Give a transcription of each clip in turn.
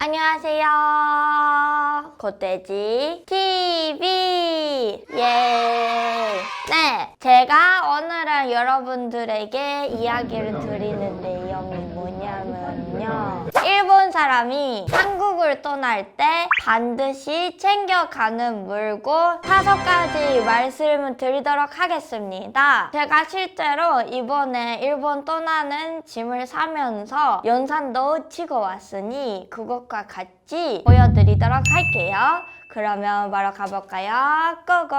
안녕하세요. 겉돼지 TV. 예. 네. 제가 오늘은 여러분들에게 이야기를 드리는 내용이 뭐냐면요. 일본 사람이 한국을 떠날 때 반드시 챙겨가는 물건 다섯 가지 말씀을 드리도록 하겠습니다. 제가 실제로 이번에 일본 떠나는 짐을 사면서 연산도 치고 왔으니 그것과 같이 보여드리도록 할게요. 그러면 바로 가볼까요? 고고!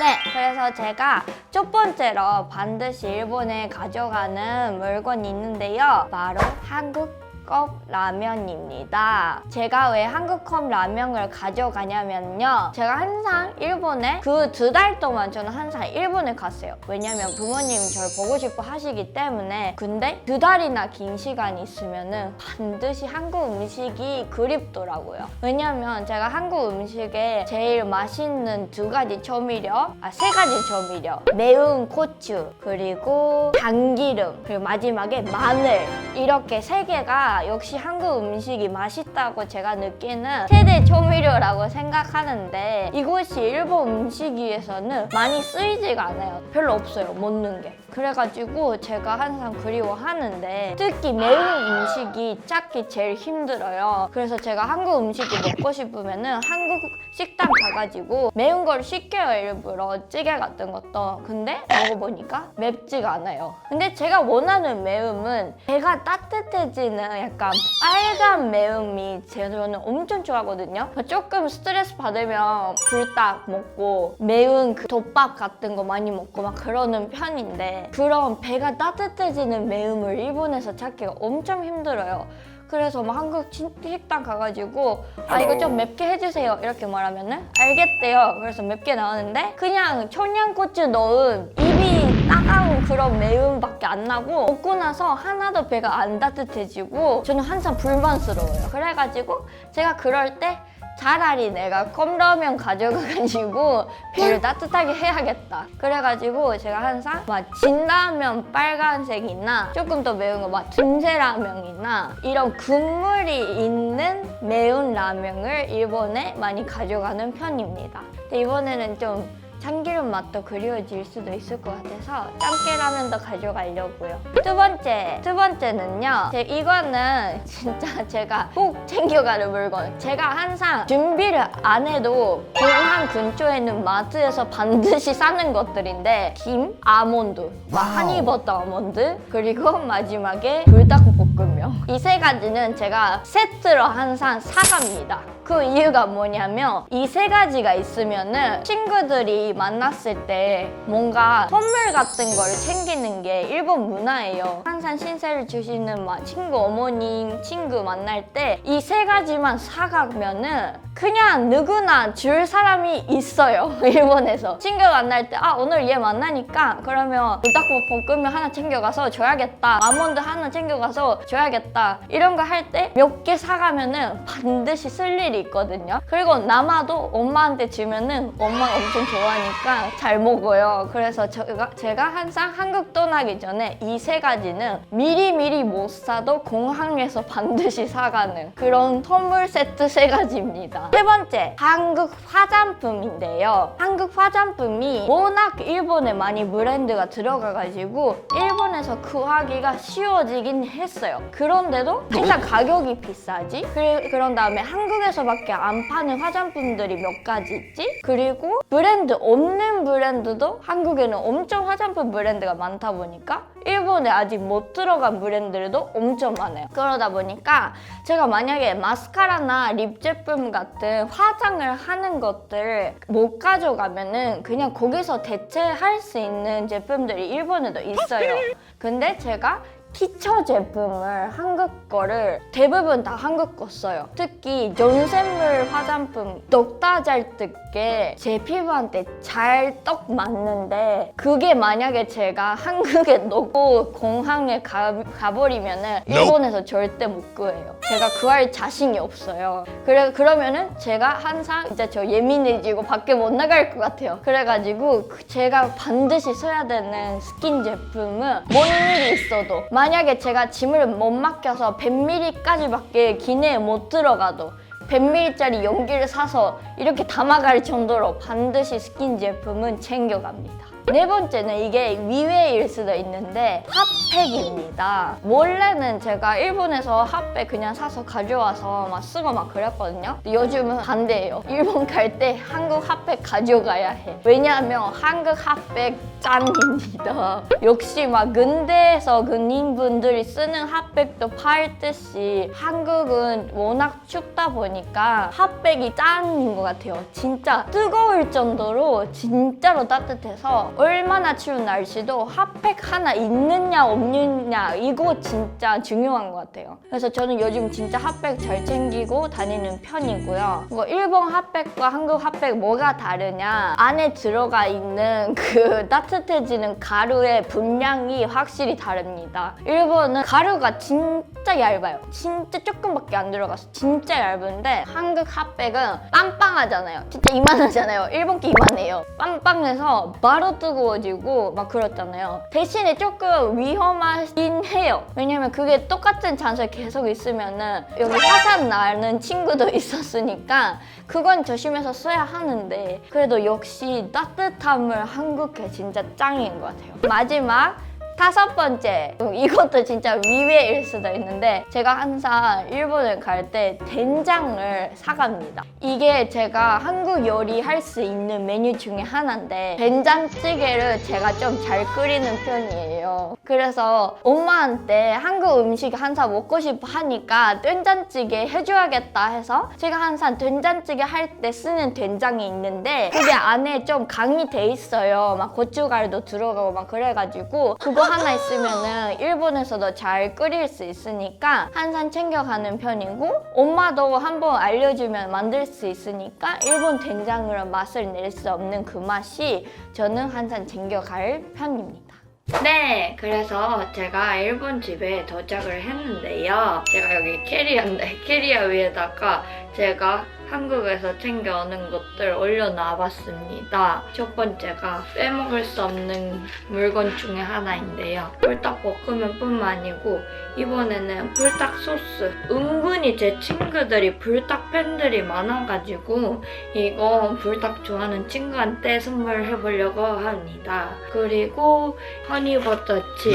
네, 그래서 제가 첫 번째로 반드시 일본에 가져가는 물건이 있는데요. 바로 한국 컵 라면입니다. 제가 왜 한국컵 라면을 가져가냐면요. 제가 항상 일본에 그 두 달 동안 저는 항상 일본에 갔어요. 왜냐면 부모님이 저를 보고 싶어 하시기 때문에. 근데 두 달이나 긴 시간이 있으면은 반드시 한국 음식이 그립더라고요. 왜냐면 제가 한국 음식에 제일 맛있는 두 가지 조미료, 아, 세 가지 조미료. 매운 고추, 그리고 참기름, 그리고 마지막에 마늘. 이렇게 세 개가 역시 한국 음식이 맛있다고 제가 느끼는 최대 조미료라고 생각하는데 이곳이 일본 음식 위에서는 많이 쓰이지가 않아요. 별로 없어요, 먹는 게. 그래가지고 제가 항상 그리워하는데 특히 매운 음식이 찾기 제일 힘들어요. 그래서 제가 한국 음식이 먹고 싶으면은 한국 식당 가가지고 매운 걸 시켜요, 일부러. 찌개 같은 것도. 근데 먹어보니까 맵지가 않아요. 근데 제가 원하는 매움은 배가 따뜻해지는 약간 빨간 매움이 저는 엄청 좋아하거든요. 조금 스트레스 받으면 불닭 먹고 매운 그 덮밥 같은 거 많이 먹고 막 그러는 편인데 그런 배가 따뜻해지는 매움을 일본에서 찾기가 엄청 힘들어요. 그래서 막 한국 친- 식당 가가지고 아 이거 좀 맵게 해주세요 이렇게 말하면은 알겠대요. 그래서 맵게 나오는데 그냥 청양고추 넣은 입이 따가운 그런 매움밖에 안 나고 먹고 나서 하나도 배가 안 따뜻해지고 저는 항상 불만스러워요. 그래가지고 제가 그럴 때 차라리 내가 컵라면 가져가가지고 배를 따뜻하게 해야겠다. 그래가지고 제가 항상 막 진라면 빨간색이나 조금 더 매운 거막 둔세라면이나 이런 국물이 있는 매운 라면을 일본에 많이 가져가는 편입니다. 근데 이번에는 좀 참기름 맛도 그리워질 수도 있을 것 같아서 짱깨 라면도 가져가려고요. 두 번째, 두 번째는요. 제 이거는 진짜 제가 꼭 챙겨가는 물건. 제가 항상 준비를 안 해도 공항 근처에 있는 마트에서 반드시 사는 것들인데 김, 아몬드, 막 하니버터 아몬드, 그리고 마지막에 불닭볶음면. 이 세 가지는 제가 세트로 항상 사갑니다. 그 이유가 뭐냐면 이 세 가지가 있으면은 친구들이 만났을 때 뭔가 선물 같은 거를 챙기는 게 일본 문화예요. 항상 신세를 주시는 막 친구 어머님, 친구 만날 때 이 세 가지만 사가면은 그냥 누구나 줄 사람이 있어요. 일본에서. 친구 만날 때 아 오늘 얘 만나니까 그러면 불닭볶음면 하나 챙겨가서 줘야겠다. 아몬드 하나 챙겨가서 줘야겠다. 이런 거 할 때 몇 개 사가면은 반드시 쓸 일이 있거든요. 그리고 남아도 엄마한테 주면은 엄마가 엄청 좋아하니까 잘 먹어요. 그래서 제가, 제가 항상 한국 떠나기 전에 이 세 가지는 미리미리 못 사도 공항에서 반드시 사가는 그런 선물 세트 세 가지입니다. 세 번째, 한국 화장품인데요. 한국 화장품이 워낙 일본에 많이 브랜드가 들어가가지고 일본에서 구하기가 쉬워지긴 했어요. 그런데도 일단 가격이 비싸지. 그, 그런 다음에 한국에서밖에 안 파는 화장품들이 몇 가지 있지. 그리고 브랜드 없는 브랜드도 한국에는 엄청 화장품 브랜드가 많다 보니까 일본에 아직 못 들어간 브랜드들도 엄청 많아요. 그러다 보니까 제가 만약에 마스카라나 립 제품 같은 화장을 하는 것들 못 가져가면은 그냥 거기서 대체할 수 있는 제품들이 일본에도 있어요. 근데 제가 기초 제품을 한국 거를 대부분 다 한국 거 써요. 특히 전샘물 화장품 녹다 잘 뜨게 제 피부한테 잘딱 맞는데 그게 만약에 제가 한국에 놓고 공항에 가, 가버리면은 일본에서 절대 못 구해요. 제가 구할 자신이 없어요. 그래 그러면은 제가 항상 진짜 저 예민해지고 밖에 못 나갈 것 같아요. 그래가지고 그 제가 반드시 써야 되는 스킨 제품은 뭔 일이 있어도 만 만약에 제가 짐을 못 맡겨서 100ml까지밖에 기내에 못 들어가도 100ml짜리 용기를 사서 이렇게 담아갈 정도로 반드시 스킨 제품은 챙겨갑니다. 네 번째는 이게 위외일 수도 있는데 핫팩입니다. 원래는 제가 일본에서 핫팩 그냥 사서 가져와서 막 쓰고 막 그랬거든요. 요즘은 반대예요. 일본 갈 때 한국 핫팩 가져가야 해. 왜냐하면 한국 핫팩 짱입니다. 역시 막 근대에서 근인분들이 쓰는 핫팩도 팔듯이 한국은 워낙 춥다 보니까 핫팩이 짱인 것 같아요. 진짜 뜨거울 정도로 진짜로 따뜻해서 얼마나 추운 날씨도 핫팩 하나 있느냐 없느냐 이거 진짜 중요한 것 같아요. 그래서 저는 요즘 진짜 핫팩 잘 챙기고 다니는 편이고요. 뭐 일본 핫팩과 한국 핫팩 뭐가 다르냐? 안에 들어가 있는 그 따뜻해지는 가루의 분량이 확실히 다릅니다. 일본은 가루가 진짜 얇아요. 진짜 조금밖에 안 들어가서 진짜 얇은데 한국 핫팩은 빵빵하잖아요. 진짜 이만하잖아요. 일본 게 이만해요. 빵빵해서 바로 뜨거워지고 막 그렇잖아요. 대신에 조금 위험하긴 해요. 왜냐면 그게 똑같은 장소에 계속 있으면은 여기 화산 나는 친구도 있었으니까 그건 조심해서 써야 하는데 그래도 역시 따뜻함을 한국에 진짜 짱인 것 같아요. 마지막 다섯 번째. 이것도 진짜 위외일 수도 있는데 제가 항상 일본을 갈 때 된장을 사갑니다. 이게 제가 한국 요리 할 수 있는 메뉴 중에 하나인데 된장찌개를 제가 좀 잘 끓이는 편이에요 그래서 엄마한테 한국 음식 항상 먹고 싶어 하니까 된장찌개 해줘야겠다 해서 제가 항상 된장찌개 할 때 쓰는 된장이 있는데 그게 안에 좀 강이 돼 있어요 막 고춧가루도 들어가고 막 그래가지고 그거 하나 있으면은 일본에서도 잘 끓일 수 있으니까 항상 챙겨가는 편이고 엄마도 한번 알려주면 만들 수 있으니까 일본 된장으로 맛을 낼 수 없는 그 맛이 저는 항상 챙겨갈 편입니다. 네, 그래서 제가 일본 집에 도착을 했는데요. 제가 여기 캐리어인데 캐리어 위에다가 제가 한국에서 챙겨오는 것들 올려놔봤습니다. 첫 번째가 빼먹을 수 없는 물건 중에 하나인데요. 불닭볶음면뿐만 아니고 이번에는 불닭 소스. 은근히 제 친구들이 불닭 팬들이 많아가지고 이거 불닭 좋아하는 친구한테 선물해보려고 합니다. 그리고 허니버터 칩.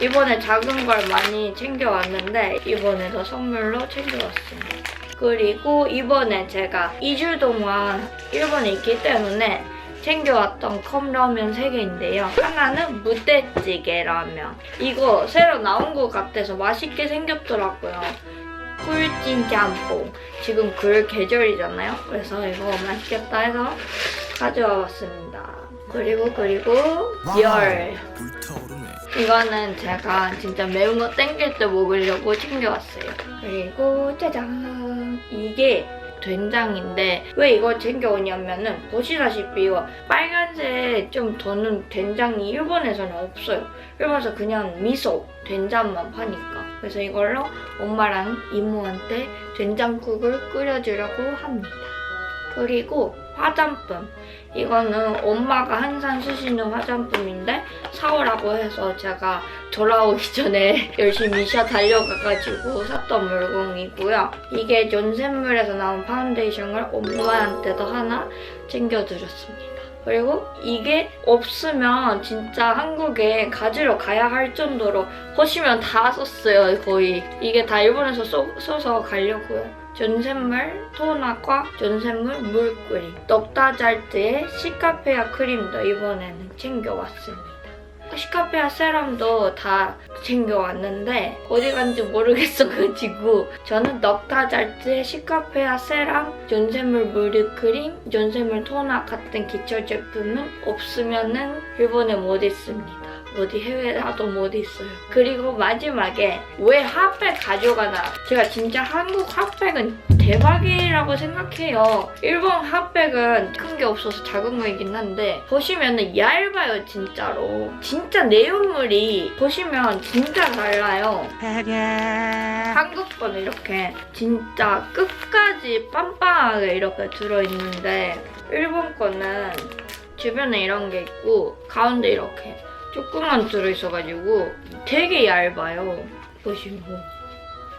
이번에 작은 걸 많이 챙겨왔는데 이번에도 선물로 챙겨왔습니다. 그리고 이번에 제가 2주 동안 일본에 있기 때문에 챙겨왔던 컵라면 3개인데요. 하나는 무대찌개 라면. 이거 새로 나온 것 같아서 맛있게 생겼더라고요. 꿀찐 짬뽕. 지금 굴 계절이잖아요. 그래서 이거 맛있겠다 해서 가져와 봤습니다. 그리고 그리고 열. 이거는 제가 진짜 매운 거 땡길 때 먹으려고 챙겨왔어요. 그리고 짜잔! 이게 된장인데 왜 이걸 챙겨오냐면은 보시다시피 이거 빨간색 좀 도는 된장이 일본에서는 없어요. 일본에서 그냥 미소, 된장만 파니까. 그래서 이걸로 엄마랑 이모한테 된장국을 끓여주려고 합니다. 그리고 화장품. 이거는 엄마가 항상 쓰시는 화장품인데 사오라고 해서 제가 돌아오기 전에 열심히 샤 달려가가지고 샀던 물건이고요. 이게 존샘물에서 나온 파운데이션을 엄마한테도 하나 챙겨드렸습니다. 그리고 이게 없으면 진짜 한국에 가지러 가야 할 정도로 보시면 다 썼어요 거의 이게 다 일본에서 써, 써서 가려고요 전샘물 토너과 전샘물 물끓임 넉다잘트의 시카페아 크림도 이번에는 챙겨왔습니다 시카페아 세럼도 다 챙겨왔는데 어디 간지 모르겠어가지고 저는 넉다잘트의 시카페아 세럼, 전샘물 무르크림, 전샘물 토너 같은 기초 제품은 없으면은 일본에 못 있습니다. 어디 해외라도 못 있어요. 그리고 마지막에 왜 핫팩 가져가나? 제가 진짜 한국 핫팩은 대박이라고 생각해요. 일본 핫팩은 큰 게 없어서 작은 거이긴 한데 보시면은 얇아요 진짜로. 진짜 내용물이 보시면 진짜 달라요. 한국 거는 이렇게 진짜 끝까지 빵빵하게 이렇게 들어있는데 일본 거는 주변에 이런 게 있고 가운데 이렇게 조금만 들어있어가지고 되게 얇아요. 보시면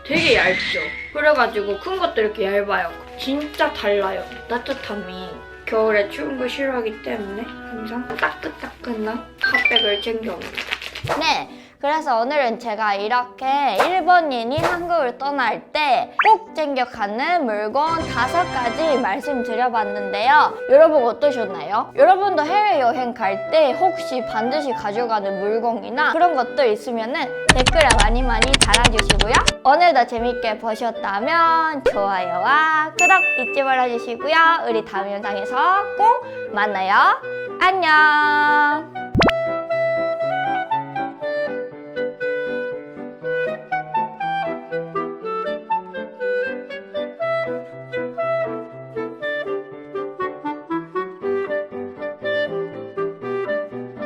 되게 얇죠. 그래가지고 큰 것도 이렇게 얇아요. 진짜 달라요. 따뜻함이. 겨울에 추운 거 싫어하기 때문에 항상 따끈따끈한 핫백을 챙겨옵니다. 네. 그래서 오늘은 제가 이렇게 일본인이 한국을 떠날 때 꼭 챙겨가는 물건 다섯 가지 말씀드려봤는데요. 여러분 어떠셨나요? 여러분도 해외여행 갈 때 혹시 반드시 가져가는 물건이나 그런 것들 있으면은 댓글에 많이 많이 달아주시고요. 오늘도 재밌게 보셨다면 좋아요와 구독 잊지 말아주시고요. 우리 다음 영상에서 꼭 만나요. 안녕!